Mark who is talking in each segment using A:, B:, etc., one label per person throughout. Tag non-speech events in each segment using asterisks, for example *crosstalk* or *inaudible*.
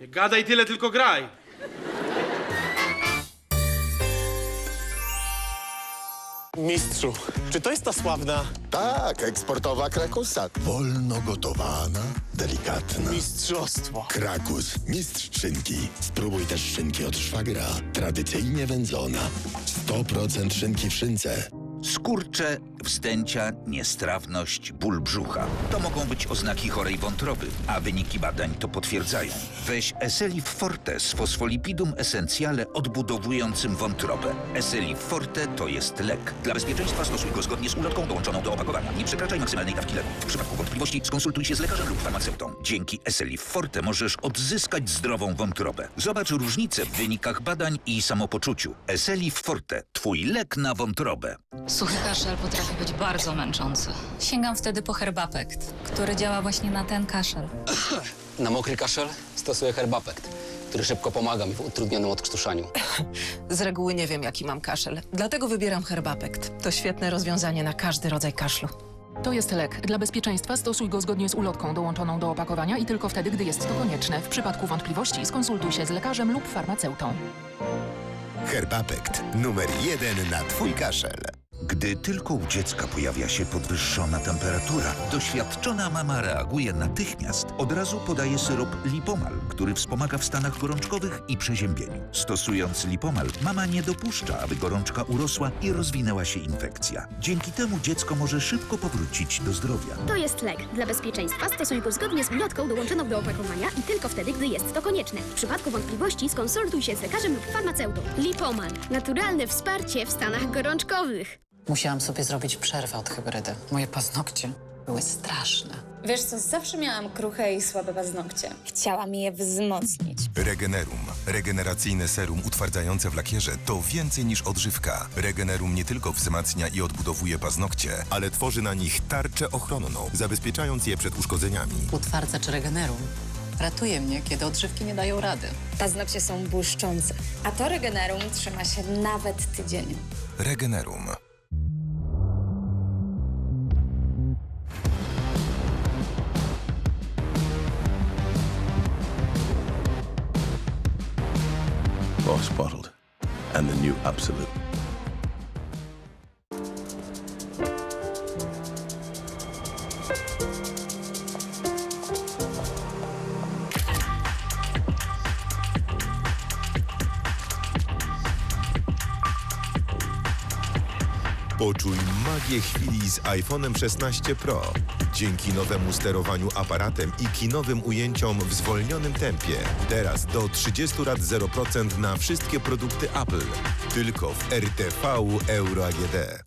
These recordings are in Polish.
A: Nie gadaj tyle, tylko graj.
B: Mistrzu, czy to jest ta sławna
C: Tak, eksportowa krakusa. Wolno gotowana, delikatna.
B: mistrzostwo?
C: Krakus, mistrz szynki. Spróbuj też szynki od szwagra. Tradycyjnie wędzona. 100% szynki w szynce.
D: Skurcze, wzdęcia, niestrawność, ból brzucha. To mogą być oznaki chorej wątroby, a wyniki badań to potwierdzają. Weź Eselif Forte z fosfolipidum esencjale odbudowującym wątrobę. Eselif Forte to jest lek. Dla bezpieczeństwa stosuj go zgodnie z ulotką dołączoną do opakowania. Nie przekraczaj maksymalnej dawki leku. W przypadku wątpliwości skonsultuj się z lekarzem lub farmaceutą. Dzięki Eselif Forte możesz odzyskać zdrową wątrobę. Zobacz różnicę w wynikach badań i samopoczuciu. Eselif Forte. Twój lek na wątrobę.
E: Suchy kaszel potrafi być bardzo męczący. Sięgam wtedy po herbapekt, który działa właśnie na ten kaszel. *clears throat*
F: Na mokry kaszel stosuję herbapekt, który szybko pomaga mi w utrudnionym odkrztuszaniu. *clears throat*
G: Z reguły nie wiem, jaki mam kaszel, dlatego wybieram herbapekt. To świetne rozwiązanie na każdy rodzaj kaszlu.
H: To jest lek. Dla bezpieczeństwa stosuj go zgodnie z ulotką dołączoną do opakowania i tylko wtedy, gdy jest to konieczne. W przypadku wątpliwości skonsultuj się z lekarzem lub farmaceutą.
C: Herbapekt. Numer jeden na twój kaszel.
D: Gdy tylko u dziecka pojawia się podwyższona temperatura, doświadczona mama reaguje natychmiast. Od razu podaje syrop Lipomal, który wspomaga w stanach gorączkowych i przeziębieniu. Stosując Lipomal, mama nie dopuszcza, aby gorączka urosła i rozwinęła się infekcja. Dzięki temu dziecko może szybko powrócić do zdrowia.
I: To jest lek. Dla bezpieczeństwa stosuj go zgodnie z ulotką dołączoną do opakowania i tylko wtedy, gdy jest to konieczne. W przypadku wątpliwości skonsultuj się z lekarzem lub farmaceutą. Lipoman. Naturalne wsparcie w stanach gorączkowych.
J: Musiałam sobie zrobić przerwę od hybrydy. Moje paznokcie były straszne.
K: Wiesz co, zawsze miałam kruche i słabe paznokcie. Chciałam je wzmocnić.
L: Regenerum. Regeneracyjne serum utwardzające w lakierze to więcej niż odżywka. Regenerum nie tylko wzmacnia i odbudowuje paznokcie, ale tworzy na nich tarczę ochronną, zabezpieczając je przed uszkodzeniami.
J: Utwardzacz Regenerum ratuje mnie, kiedy odżywki nie dają rady.
K: Paznokcie są błyszczące, a to Regenerum trzyma się nawet tydzień.
L: Regenerum.
M: Boss Bottled, and the new Absolute.
L: Poczuj magię chwili z iPhone'em 16 Pro. Dzięki nowemu sterowaniu aparatem i kinowym ujęciom w zwolnionym tempie. Teraz do 30 lat 0% na wszystkie produkty Apple. Tylko w RTV Euro AGD.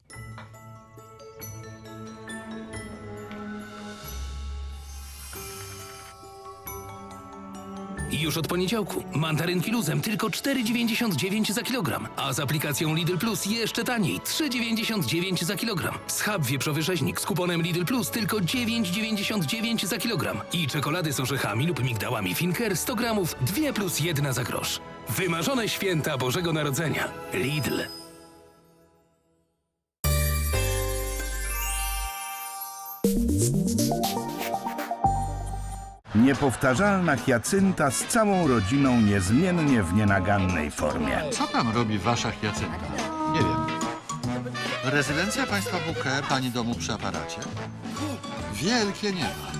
N: Już od poniedziałku. Mandarynki luzem tylko 4,99 za kilogram, a z aplikacją Lidl Plus jeszcze taniej 3,99 za kilogram. Schab wieprzowy rzeźnik z kuponem Lidl Plus tylko 9,99 za kilogram i czekolady z orzechami lub migdałami Finker 100 gramów 2 plus 1 za grosz. Wymarzone święta Bożego Narodzenia. Lidl.
O: Niepowtarzalna Hiacynta z całą rodziną niezmiennie w nienagannej formie.
P: Co tam robi wasza Hiacynta? Nie wiem. Rezydencja państwa Bouquet, pani domu przy aparacie? Wielkie nieba.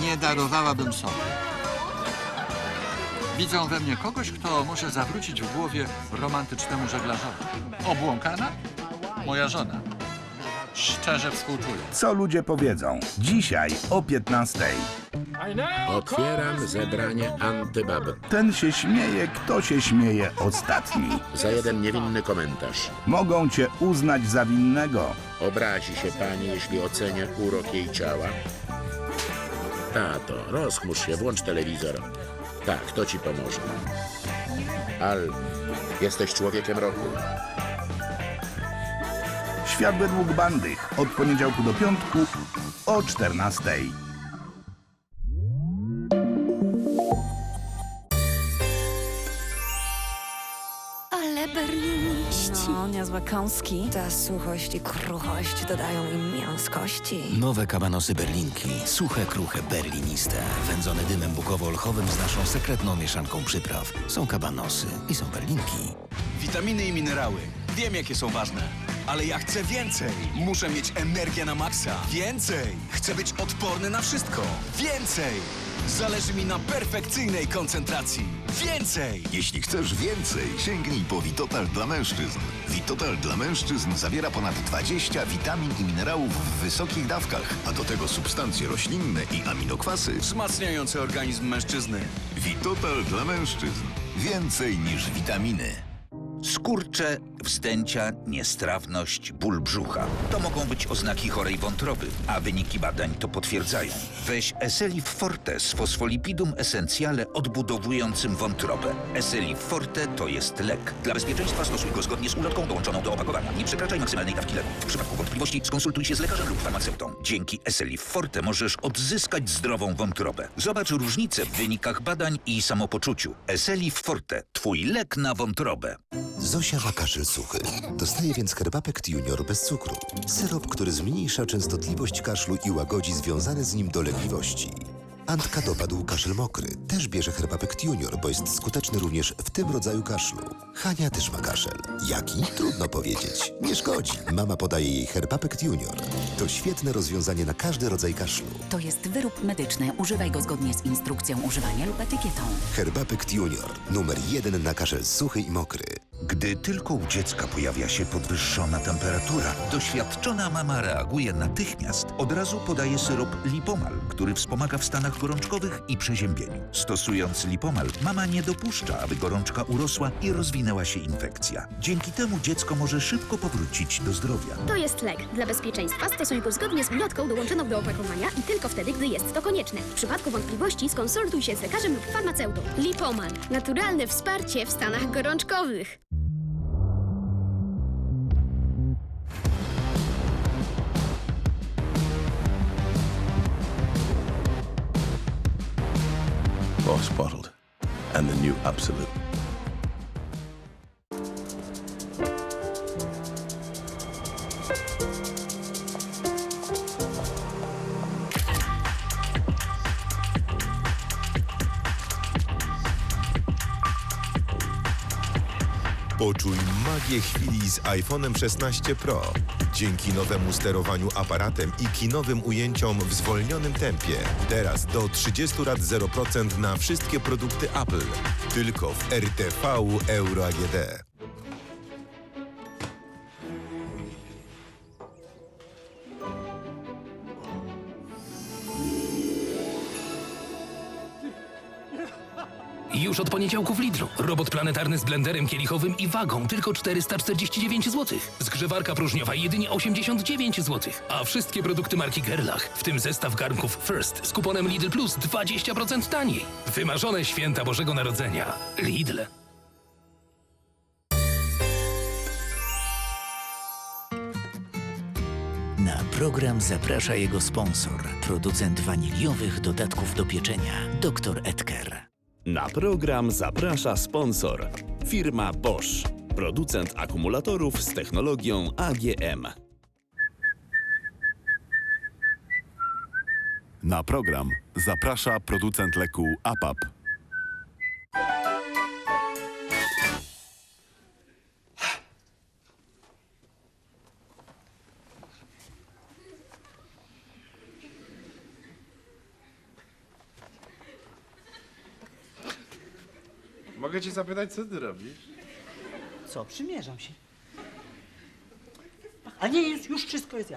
P: Nie darowałabym sobie. Widzą we mnie kogoś, kto może zawrócić w głowie romantycznemu żeglarzowi. Obłąkana? Moja żona. Szczerze współczuję.
O: Co ludzie powiedzą? Dzisiaj o 15.
Q: Otwieram zebranie antybab.
O: Ten się śmieje, kto się śmieje ostatni.
Q: Za jeden niewinny komentarz.
O: Mogą cię uznać za winnego.
Q: Obrazi się pani, jeśli ocenię urok jej ciała? Tato, rozchmurz się, włącz telewizor. Tak, to ci pomoże. Al, jesteś człowiekiem roku.
O: Świat według bandy. Od poniedziałku do piątku o 14.
E: No,
A: niezłe kąski. Ta suchość i kruchość dodają im mięskości.
R: Nowe kabanosy berlinki. Suche, kruche, berliniste. Wędzone dymem bukowo-olchowym z naszą sekretną mieszanką przypraw. Są kabanosy i są berlinki.
S: Witaminy i minerały. Wiem, jakie są ważne. Ale ja chcę więcej. Muszę mieć energię na maksa. Więcej. Chcę być odporny na wszystko. Więcej. Zależy mi na perfekcyjnej koncentracji. Więcej.
T: Jeśli chcesz więcej, sięgnij po Witotal dla mężczyzn. Witotal dla mężczyzn zawiera ponad 20 witamin i minerałów w wysokich dawkach, a do tego substancje roślinne i aminokwasy.
S: Wzmacniające organizm mężczyzny.
T: Witotal dla mężczyzn. Więcej niż witaminy.
D: Skurcze, wzdęcia, niestrawność, ból brzucha. To mogą być oznaki chorej wątroby, a wyniki badań to potwierdzają. Weź Eselif Forte z fosfolipidum esencjale odbudowującym wątrobę. Eselif Forte to jest lek. Dla bezpieczeństwa stosuj go zgodnie z ulotką dołączoną do opakowania. Nie przekraczaj maksymalnej dawki leku. W przypadku wątpliwości skonsultuj się z lekarzem lub farmaceutą. Dzięki Eselif Forte możesz odzyskać zdrową wątrobę. Zobacz różnicę w wynikach badań i samopoczuciu. Eselif Forte. Twój lek na wątrobę.
U: Zosia ma kaszel suchy. Dostaje więc Herbapekt Junior bez cukru. Syrop, który zmniejsza częstotliwość kaszlu i łagodzi związane z nim dolegliwości. Antka dopadł kaszel mokry. Też bierze Herbapekt Junior, bo jest skuteczny również w tym rodzaju kaszlu. Hania też ma kaszel. Jaki? Trudno powiedzieć. Nie szkodzi. Mama podaje jej Herbapekt Junior. To świetne rozwiązanie na każdy rodzaj kaszlu.
V: To jest wyrób medyczny. Używaj go zgodnie z instrukcją używania lub etykietą.
U: Herbapekt Junior. Numer jeden na kaszel suchy i mokry.
D: Gdy tylko u dziecka pojawia się podwyższona temperatura, doświadczona mama reaguje natychmiast. Od razu podaje syrop Lipomal, który wspomaga w stanach gorączkowych i przeziębieniu. Stosując Lipomal, mama nie dopuszcza, aby gorączka urosła i rozwinęła się infekcja. Dzięki temu dziecko może szybko powrócić do zdrowia.
I: To jest lek. Dla bezpieczeństwa stosuj go zgodnie z ulotką dołączoną do opakowania i tylko wtedy, gdy jest to konieczne. W przypadku wątpliwości skonsultuj się z lekarzem lub farmaceutą. Lipoman. Naturalne wsparcie w stanach gorączkowych.
M: Boss bottled. And the new Absolute.
L: Poczuj magię chwili z iPhone'em 16 Pro. Dzięki nowemu sterowaniu aparatem i kinowym ujęciom w zwolnionym tempie. Teraz do 30 lat 0% na wszystkie produkty Apple. Tylko w RTV Euro AGD.
N: Już od poniedziałku w Lidlu. Robot planetarny z blenderem kielichowym i wagą tylko 449 zł. Zgrzewarka próżniowa jedynie 89 zł. A wszystkie produkty marki Gerlach, w tym zestaw garnków First z kuponem Lidl Plus 20% taniej. Wymarzone święta Bożego Narodzenia. Lidl.
R: Na program zaprasza jego sponsor, producent waniliowych dodatków do pieczenia, dr Edker.
W: Na program zaprasza sponsor. Firma Bosch. Producent akumulatorów z technologią AGM.
X: Na program zaprasza producent leku APAP.
Y: Mogę cię zapytać, co ty robisz?
Z: Co, przymierzam się. A nie, już, już wszystko jest jasne.